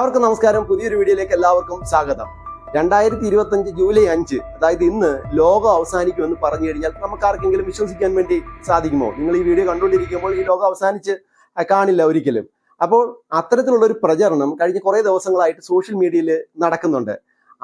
എല്ലാവർക്കും നമസ്കാരം. പുതിയൊരു വീഡിയോയിലേക്ക് എല്ലാവർക്കും സ്വാഗതം. രണ്ടായിരത്തി ഇരുപത്തി അഞ്ച് ജൂലൈ അഞ്ച് അതായത് ഇന്ന് ലോകം അവസാനിക്കുമെന്ന് പറഞ്ഞു കഴിഞ്ഞാൽ നമുക്ക് ആർക്കെങ്കിലും വിശ്വസിക്കാൻ വേണ്ടി സാധിക്കുമോ? നിങ്ങൾ ഈ വീഡിയോ കണ്ടുകൊണ്ടിരിക്കുമ്പോൾ ഈ ലോകം അവസാനിച്ച് കാണില്ല ഒരിക്കലും. അപ്പോൾ അത്തരത്തിലുള്ള ഒരു പ്രചരണം കഴിഞ്ഞ കുറേ ദിവസങ്ങളായിട്ട് സോഷ്യൽ മീഡിയയിൽ നടക്കുന്നുണ്ട്.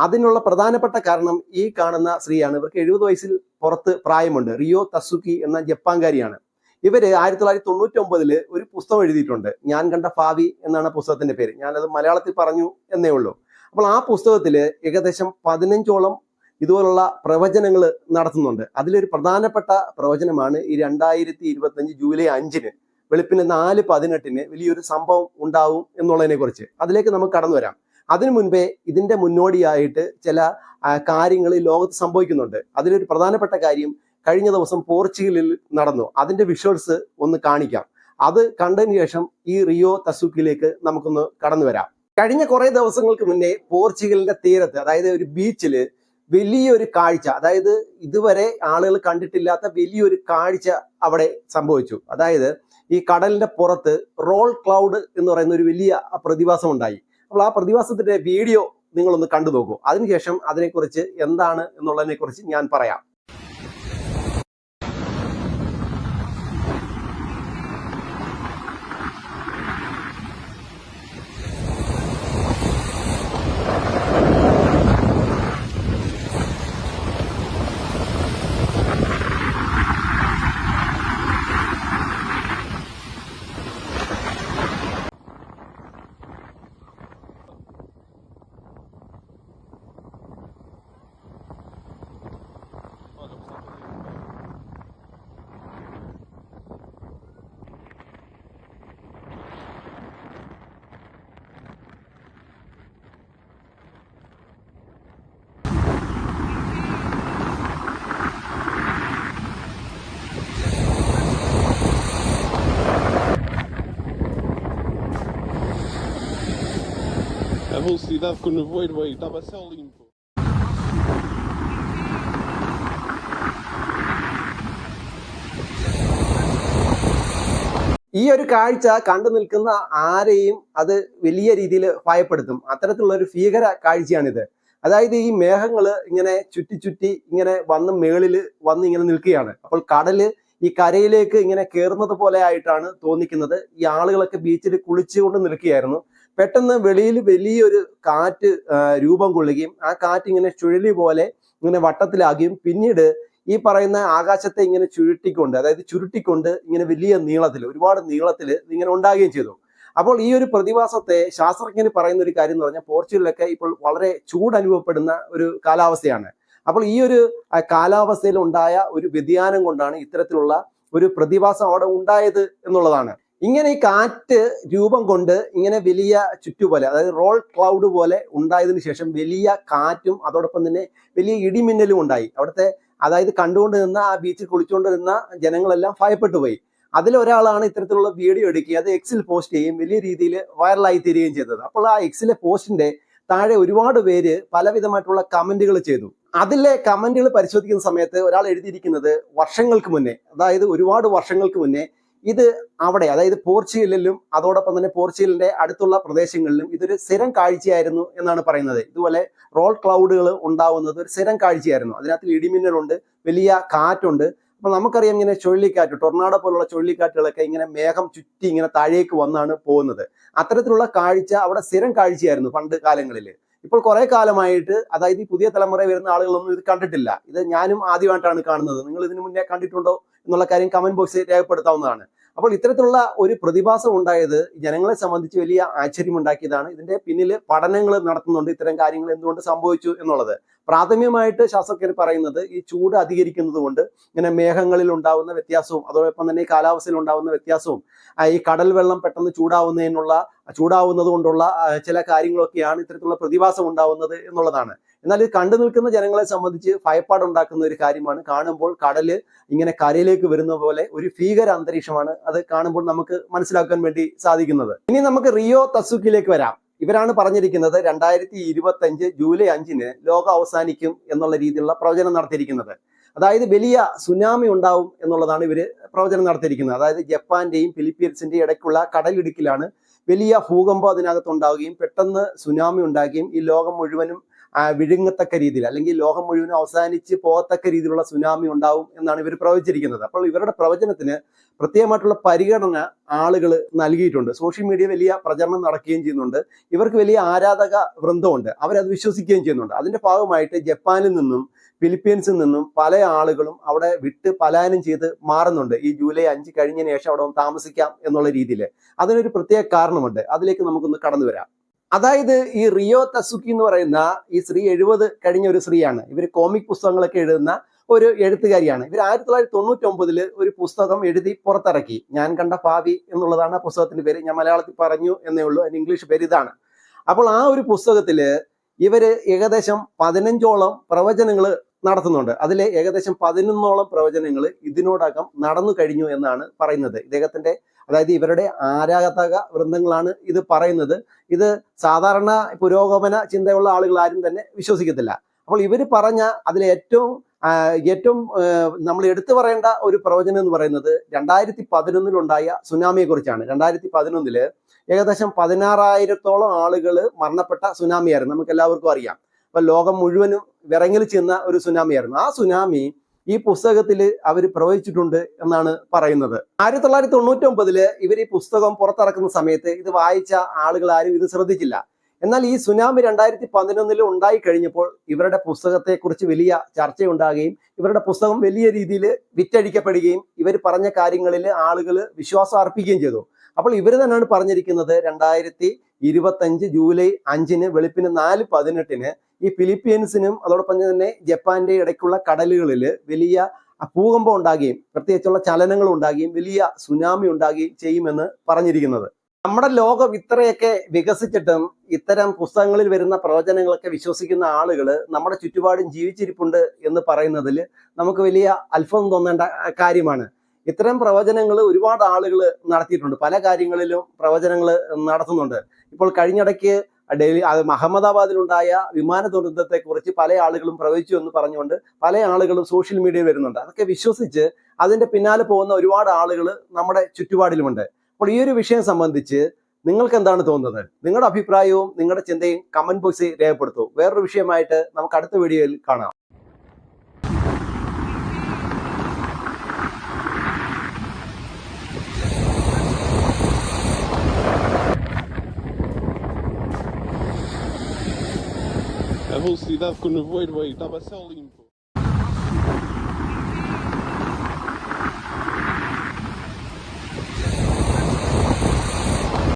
അതിനുള്ള പ്രധാനപ്പെട്ട കാരണം ഈ കാണുന്ന സ്ത്രീയാണ്. ഇവർക്ക് എഴുപത് വയസ്സിൽ പുറത്ത് പ്രായമുണ്ട്. റിയോ തസുക്കി എന്ന ജപ്പാൻകാരിയാണ്. ഇവർ ആയിരത്തി തൊള്ളായിരത്തി തൊണ്ണൂറ്റി ഒരു പുസ്തകം എഴുതിയിട്ടുണ്ട്. ഞാൻ കണ്ട ഭാവി എന്നാണ് പുസ്തകത്തിന്റെ പേര്. ഞാനത് മലയാളത്തിൽ പറഞ്ഞു എന്നേ ഉള്ളൂ. അപ്പോൾ ആ പുസ്തകത്തിൽ ഏകദേശം പതിനഞ്ചോളം ഇതുപോലുള്ള പ്രവചനങ്ങൾ നടത്തുന്നുണ്ട്. അതിലൊരു പ്രധാനപ്പെട്ട പ്രവചനമാണ് ഈ രണ്ടായിരത്തി ഇരുപത്തി അഞ്ച് ജൂലൈ അഞ്ചിന് വെളുപ്പിന് നാല് പതിനെട്ടിന് വലിയൊരു സംഭവം ഉണ്ടാവും എന്നുള്ളതിനെ കുറിച്ച് അതിലേക്ക് നമുക്ക് കടന്നു വരാം. അതിനു മുൻപേ ഇതിന്റെ മുന്നോടിയായിട്ട് ചില കാര്യങ്ങൾ ഈ ലോകത്ത് സംഭവിക്കുന്നുണ്ട്. അതിലൊരു പ്രധാനപ്പെട്ട കാര്യം കഴിഞ്ഞ ദിവസം പോർച്ചുഗലിൽ നടന്നു. അതിന്റെ വിഷ്വൽസ് ഒന്ന് കാണിക്കാം. അത് കണ്ടതിന് ശേഷം ഈ റിയോ തസൂക്കിലേക്ക് നമുക്കൊന്ന് കടന്നു വരാം. കഴിഞ്ഞ കുറെ ദിവസങ്ങൾക്ക് മുന്നേ പോർച്ചുഗലിന്റെ തീരത്ത് അതായത് ഒരു ബീച്ചിൽ വലിയൊരു കാഴ്ച അതായത് ഇതുവരെ ആളുകൾ കണ്ടിട്ടില്ലാത്ത വലിയൊരു കാഴ്ച അവിടെ സംഭവിച്ചു. അതായത് ഈ കടലിന്റെ പുറത്ത് റോൾ ക്ലൗഡ് എന്ന് പറയുന്ന ഒരു വലിയ പ്രതിഭാസം ഉണ്ടായി. അപ്പോൾ ആ പ്രതിഭാസത്തിന്റെ വീഡിയോ നിങ്ങളൊന്ന് കണ്ടു നോക്കൂ അതിനുശേഷം അതിനെക്കുറിച്ച് എന്താണ് എന്നുള്ളതിനെ കുറിച്ച് ഞാൻ പറയാം. Velocidade que o nevoeiro aí estava céu limpo. ഈ ഒരു കാഴ്ച കണ്ടു നിൽക്കുന്ന ആരെയും അത് വലിയ രീതിയിൽ ഭയപ്പെടുത്തും. അത്തരത്തിലുള്ള ഒരു ഭീകര കാഴ്ചയാണിത്. അതായത് ഈ മേഘങ്ങൾ ഇങ്ങനെ ചുറ്റി ചുറ്റി ഇങ്ങനെ വന്ന് മേളിൽ വന്ന് ഇങ്ങനെ നിൽക്കുകയാണ്. അപ്പോൾ കടൽ ഈ കരയിലേക്ക് ഇങ്ങനെ കയറുന്നത് പോലെ ആയിട്ടാണ് തോന്നിക്കുന്നത്. ഈ ആളുകളൊക്കെ ബീച്ചിൽ കുളിച്ചുകൊണ്ട് നിൽക്കുകയായിരുന്നു. പെട്ടെന്ന് വെളിയിൽ വലിയൊരു കാറ്റ് രൂപം കൊള്ളുകയും ആ കാറ്റ് ഇങ്ങനെ ചുഴലി പോലെ ഇങ്ങനെ വട്ടത്തിലാകുകയും പിന്നീട് ഈ പറയുന്ന ആകാശത്തെ ഇങ്ങനെ ചുരുട്ടിക്കൊണ്ട് അതായത് ചുരുട്ടിക്കൊണ്ട് ഇങ്ങനെ വലിയ നീളത്തിൽ ഒരുപാട് നീളത്തിൽ ഇങ്ങനെ ഉണ്ടാകുകയും ചെയ്തു. അപ്പോൾ ഈ ഒരു പ്രതിഭാസത്തെ ശാസ്ത്രജ്ഞർ പറയുന്ന ഒരു കാര്യം എന്ന് പറഞ്ഞാൽ പോർച്ചുഗലിലൊക്കെ ഇപ്പോൾ വളരെ ചൂട് അനുഭവപ്പെടുന്ന ഒരു കാലാവസ്ഥയാണ്. അപ്പോൾ ഈ ഒരു കാലാവസ്ഥയിൽ ഉണ്ടായ ഒരു വ്യതിയാനം കൊണ്ടാണ് ഇത്തരത്തിലുള്ള ഒരു പ്രതിഭാസം അവിടെ ഉണ്ടായത് എന്നുള്ളതാണ്. ഇങ്ങനെ ഈ കാറ്റ് രൂപം കൊണ്ട് ഇങ്ങനെ വലിയ ചുറ്റു പോലെ അതായത് റോൾ ക്ലൗഡ് പോലെ ഉണ്ടായതിനു ശേഷം വലിയ കാറ്റും അതോടൊപ്പം തന്നെ വലിയ ഇടിമിന്നലും ഉണ്ടായി. അവിടുത്തെ അതായത് കണ്ടുകൊണ്ട് നിന്ന ആ ബീച്ചിൽ കുളിച്ചുകൊണ്ട് നിന്ന ജനങ്ങളെല്ലാം ഭയപ്പെട്ടു പോയി. അതിലൊരാളാണ് ഇത്തരത്തിലുള്ള വീഡിയോ എടുക്കുകയും അത് എക്സിൽ പോസ്റ്റ് ചെയ്യുകയും വലിയ രീതിയിൽ വൈറലായി തീരുകയും ചെയ്തത്. അപ്പോൾ ആ എക്സിലെ പോസ്റ്റിന്റെ താഴെ ഒരുപാട് പേര് പലവിധമായിട്ടുള്ള കമന്റുകൾ ചെയ്തു. അതിലെ കമന്റുകൾ പരിശോധിക്കുന്ന സമയത്ത് ഒരാൾ എഴുതിയിരിക്കുന്നത് വർഷങ്ങൾക്ക് മുന്നേ അതായത് ഒരുപാട് വർഷങ്ങൾക്ക് മുന്നേ ഇത് അവിടെ അതായത് പോർച്ചുഗലിലും അതോടൊപ്പം തന്നെ പോർച്ചുഗലിന്റെ അടുത്തുള്ള പ്രദേശങ്ങളിലും ഇതൊരു സ്ഥിരം കാഴ്ചയായിരുന്നു എന്നാണ് പറയുന്നത്. ഇതുപോലെ റോൾ ക്ലൗഡുകൾ ഉണ്ടാവുന്നത് ഒരു സ്ഥിരം കാഴ്ചയായിരുന്നു. അതിനകത്ത് ഇടിമിന്നലുണ്ട് വലിയ കാറ്റുണ്ട്. അപ്പൊ നമുക്കറിയാം ഇങ്ങനെ ചുഴലിക്കാറ്റ് ടൊർണാഡോ പോലുള്ള ചുഴലിക്കാറ്റുകളൊക്കെ ഇങ്ങനെ മേഘം ചുറ്റി ഇങ്ങനെ താഴേക്ക് വന്നാണ് പോകുന്നത്. അത്തരത്തിലുള്ള കാഴ്ച അവിടെ സ്ഥിരം കാഴ്ചയായിരുന്നു പണ്ട് കാലങ്ങളിൽ ഇപ്പോൾ കുറെ കാലമായിട്ട് അതായത് ഈ പുതിയ തലമുറ വരുന്ന ആളുകളൊന്നും ഇത് കണ്ടിട്ടില്ല. ഇത് ഞാനും ആദ്യമായിട്ടാണ് കാണുന്നത്. നിങ്ങൾ ഇതിനു മുന്നേ കണ്ടിട്ടുണ്ടോ? എന്നുള്ള കാര്യം കമന്റ് ബോക്സിൽ രേഖപ്പെടുത്താവുന്നതാണ്. അപ്പോൾ ഇത്തരത്തിലുള്ള ഒരു പ്രതിഭാസം ഉണ്ടായത് ജനങ്ങളെ സംബന്ധിച്ച് വലിയ ആശ്ചര്യമുണ്ടാക്കിയതാണ്. ഇതിന്റെ പിന്നിൽ പഠനങ്ങൾ നടത്തുന്നുണ്ട്. ഇത്തരം കാര്യങ്ങൾ എന്തുകൊണ്ട് സംഭവിച്ചു എന്നുള്ളത്. പ്രാഥമികമായിട്ട് ശാസ്ത്രജ്ഞർ പറയുന്നത് ഈ ചൂട് അധികരിക്കുന്നത് കൊണ്ട് ഇങ്ങനെ മേഘങ്ങളിൽ ഉണ്ടാവുന്ന വ്യത്യാസവും അതോടൊപ്പം തന്നെ ഈ കാലാവസ്ഥയിൽ ഉണ്ടാവുന്ന വ്യത്യാസവും ഈ കടൽ വെള്ളം പെട്ടെന്ന് ചൂടാവുന്നതിനുള്ള ചൂടാവുന്നത് കൊണ്ടുള്ള ചില കാര്യങ്ങളൊക്കെയാണ് ഇത്തരത്തിലുള്ള പ്രതിഭാസം ഉണ്ടാവുന്നത് എന്നുള്ളതാണ്. എന്നാൽ ഇത് കണ്ടു നിൽക്കുന്ന ജനങ്ങളെ സംബന്ധിച്ച് ഭയപ്പാടുണ്ടാക്കുന്ന ഒരു കാര്യമാണ്. കാണുമ്പോൾ കടൽ ഇങ്ങനെ കരയിലേക്ക് വരുന്ന പോലെ ഒരു ഭീകര അന്തരീക്ഷമാണ് അത് കാണുമ്പോൾ നമുക്ക് മനസ്സിലാക്കാൻ വേണ്ടി സാധിക്കുന്നത്. ഇനി നമുക്ക് റിയോ തസുക്കിലേക്ക് വരാം. ഇവരാണ് പറഞ്ഞിരിക്കുന്നത് രണ്ടായിരത്തി ഇരുപത്തി അഞ്ച് ജൂലൈ അഞ്ചിന് ലോകം അവസാനിക്കും എന്നുള്ള രീതിയിലുള്ള പ്രവചനം നടത്തിയിരിക്കുന്നത്. അതായത് വലിയ സുനാമി ഉണ്ടാവും എന്നുള്ളതാണ് ഇവർ പ്രവചനം നടത്തിയിരിക്കുന്നത്. അതായത് ജപ്പാന്റെയും ഫിലിപ്പീൻസിന്റെയും ഇടയ്ക്കുള്ള കടലിടുക്കിലാണ് വലിയ ഭൂകമ്പം അതിനകത്തുണ്ടാവുകയും പെട്ടെന്ന് സുനാമി ഉണ്ടാകുകയും ഈ ലോകം മുഴുവനും വിഴുങ്ങത്തക്ക രീതിയിൽ അല്ലെങ്കിൽ ലോകം മുഴുവനും അവസാനിച്ച് പോകത്തക്ക രീതിയിലുള്ള സുനാമി ഉണ്ടാവും എന്നാണ് ഇവർ പ്രവചിച്ചിരിക്കുന്നത്. അപ്പോൾ ഇവരുടെ പ്രവചനത്തിന് പ്രത്യേകമായിട്ടുള്ള പരിഗണന ആളുകൾ നൽകിയിട്ടുണ്ട്. സോഷ്യൽ മീഡിയ വലിയ പ്രചരണം നടക്കുകയും ചെയ്യുന്നുണ്ട്. ഇവർക്ക് വലിയ ആരാധക വൃന്ദമുണ്ട്. അവരത് വിശ്വസിക്കുകയും ചെയ്യുന്നുണ്ട്. അതിന്റെ ഭാഗമായിട്ട് ജപ്പാനിൽ നിന്നും ഫിലിപ്പീൻസിൽ നിന്നും പല ആളുകളും അവിടെ വിട്ട് പലായനം ചെയ്ത് മാറുന്നുണ്ട്. ഈ ജൂലൈ അഞ്ച് കഴിഞ്ഞതിന് ശേഷം അവിടെ താമസിക്കാം എന്നുള്ള രീതിയിൽ. അതിനൊരു പ്രത്യേക കാരണമുണ്ട്. അതിലേക്ക് നമുക്കൊന്ന് കടന്നു വരാം അതായത് ഈ റിയോ തസുക്കി എന്ന് പറയുന്ന ഈ സ്ത്രീ എഴുപത് കഴിഞ്ഞ ഒരു സ്ത്രീയാണ്. ഇവർ കോമിക് പുസ്തകങ്ങളൊക്കെ എഴുതുന്ന ഒരു എഴുത്തുകാരിയാണ്. ഇവർ ആയിരത്തി തൊള്ളായിരത്തി തൊണ്ണൂറ്റി ഒമ്പതിൽ ഒരു പുസ്തകം എഴുതി പുറത്തിറക്കി. ഞാൻ കണ്ട ഭാവി എന്നുള്ളതാണ് ആ പുസ്തകത്തിന്റെ പേര്. ഞാൻ മലയാളത്തിൽ പറഞ്ഞു എന്നേ ഉള്ളൂ. അതിന്റെ ഇംഗ്ലീഷ് പേര് ഇതാണ്. അപ്പോൾ ആ ഒരു പുസ്തകത്തിൽ ഇവർ ഏകദേശം പതിനഞ്ചോളം പ്രവചനങ്ങൾ നടത്തുന്നുണ്ട്. അതിലെ ഏകദേശം പതിനൊന്നോളം പ്രവചനങ്ങൾ ഇതിനോടകം നടന്നു കഴിഞ്ഞു എന്നാണ് പറയുന്നത്. ഇദ്ദേഹത്തിന്റെ അതായത് ഇവരുടെ ആരാധക വൃന്ദങ്ങളാണ് ഇത് പറയുന്നത്. ഇത് സാധാരണ പുരോഗമന ചിന്തയുള്ള ആളുകൾ ആരും തന്നെ വിശ്വസിക്കത്തില്ല. അപ്പോൾ ഇവർ പറഞ്ഞ അതിലെ ഏറ്റവും ഏറ്റവും നമ്മൾ എടുത്തു പറയേണ്ട ഒരു പ്രവചനം എന്ന് പറയുന്നത് രണ്ടായിരത്തി പതിനൊന്നിലുണ്ടായ സുനാമിയെ കുറിച്ചാണ് രണ്ടായിരത്തി പതിനൊന്നിൽ ഏകദേശം പതിനാറായിരത്തോളം ആളുകൾ മരണപ്പെട്ട സുനാമിയായിരുന്നു. നമുക്ക് എല്ലാവർക്കും അറിയാം. അപ്പൊ ലോകം മുഴുവനും വിറങ്ങൽ ചെന്ന ഒരു സുനാമിയായിരുന്നു. ആ സുനാമി ഈ പുസ്തകത്തിൽ അവർ പ്രവചിച്ചിട്ടുണ്ട് എന്നാണ് പറയുന്നത്. ആയിരത്തി തൊള്ളായിരത്തി തൊണ്ണൂറ്റി ഒമ്പതിൽ ഇവർ ഈ പുസ്തകം പുറത്തിറക്കുന്ന സമയത്ത് ഇത് വായിച്ച ആളുകൾ ആരും ഇത് ശ്രദ്ധിച്ചില്ല. എന്നാൽ ഈ സുനാമി രണ്ടായിരത്തി പതിനൊന്നിൽ ഉണ്ടായി കഴിഞ്ഞപ്പോൾ ഇവരുടെ പുസ്തകത്തെക്കുറിച്ച് വലിയ ചർച്ചയുണ്ടാകുകയും ഇവരുടെ പുസ്തകം വലിയ രീതിയിൽ വിറ്റഴിക്കപ്പെടുകയും ഇവർ പറഞ്ഞ കാര്യങ്ങളിൽ ആളുകൾ വിശ്വാസം അർപ്പിക്കുകയും ചെയ്തു. അപ്പോൾ ഇവർ തന്നെയാണ് പറഞ്ഞിരിക്കുന്നത് രണ്ടായിരത്തി ഇരുപത്തഞ്ച് ജൂലൈ അഞ്ചിന് വെളുപ്പിന് നാല് പതിനെട്ടിന് ഈ ഫിലിപ്പീൻസിനും അതോടൊപ്പം തന്നെ ജപ്പാന്റെ ഇടയ്ക്കുള്ള കടലുകളിൽ വലിയ ഭൂകമ്പം ഉണ്ടാകുകയും പ്രത്യേകിച്ചുള്ള ചലനങ്ങൾ ഉണ്ടാകുകയും വലിയ സുനാമി ഉണ്ടാകുകയും ചെയ്യുമെന്ന് പറഞ്ഞിരിക്കുന്നത്. നമ്മുടെ ലോകം ഇത്രയൊക്കെ വികസിച്ചിട്ടും ഇത്തരം പുസ്തകങ്ങളിൽ വരുന്ന പ്രവചനങ്ങളൊക്കെ വിശ്വസിക്കുന്ന ആളുകൾ നമ്മുടെ ചുറ്റുപാടും ജീവിച്ചിരിപ്പുണ്ട് എന്ന് പറയുന്നതിൽ നമുക്ക് വലിയ അത്ഭുതം തോന്നേണ്ട കാര്യമാണ്. ഇത്തരം പ്രവചനങ്ങൾ ഒരുപാട് ആളുകൾ നടത്തിയിട്ടുണ്ട്. പല കാര്യങ്ങളിലും പ്രവചനങ്ങൾ നടത്തുന്നുണ്ട്. ഇപ്പോൾ കഴിഞ്ഞിടയ്ക്ക് ഡൽഹി അഹമ്മദാബാദിലുണ്ടായ വിമാന ദുരന്തത്തെ കുറിച്ച് പല ആളുകളും പ്രവചിച്ചു എന്ന് പറഞ്ഞുകൊണ്ട് പല ആളുകളും സോഷ്യൽ മീഡിയയിൽ വരുന്നുണ്ട്. അതൊക്കെ വിശ്വസിച്ച് അതിന്റെ പിന്നാലെ പോകുന്ന ഒരുപാട് ആളുകൾ നമ്മുടെ ചുറ്റുപാടിലുമുണ്ട്. അപ്പോൾ ഈ ഒരു വിഷയം സംബന്ധിച്ച് നിങ്ങൾക്ക് എന്താണ് തോന്നുന്നത്? നിങ്ങളുടെ അഭിപ്രായവും നിങ്ങളുടെ ചിന്തയും കമന്റ് ബോക്സിൽ രേഖപ്പെടുത്തൂ. വേറൊരു വിഷയമായിട്ട് നമുക്ക് അടുത്ത വീഡിയോയിൽ കാണാം. Velocidade com o nevoeiro aí estava céu limpo.